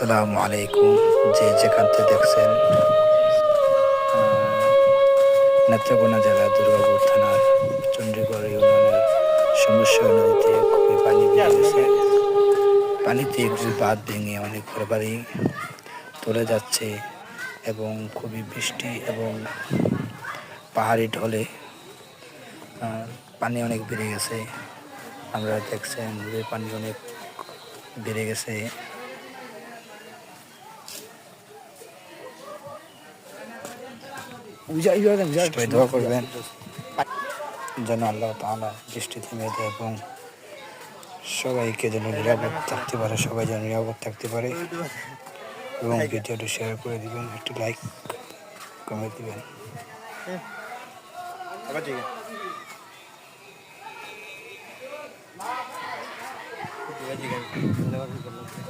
আসসালামু আলাইকুম। যে যেখান থেকে দেখছেন নেত্রকোনা জেলা দুর্গাপুর থানার চণ্ডীগড় ইউনিয়নের সমস্যা নদীতে খুবই পানি বেড়ে গেছে। পানিতে একটু বাঁধ ভেঙে অনেক ঘরবাড়ি চলে যাচ্ছে এবং খুবই বৃষ্টি এবং পাহাড়ি ঢলে পানি অনেক বেড়ে গেছে। আমরা দেখছেন নদীর পানি অনেক বেড়ে গেছে। সবাই দোয়া করবেন। যেন আল্লাহ তাআলা বৃষ্টি থেমে দেয় এবং সবাইকে যেন নিরাপদ থাকতে পারে সবাই যেন নিরাপদ থাকতে পারে। এবং ভিডিওটি শেয়ার করে দিবেন একটু লাইক কমে দিবেন। ঠিক আছে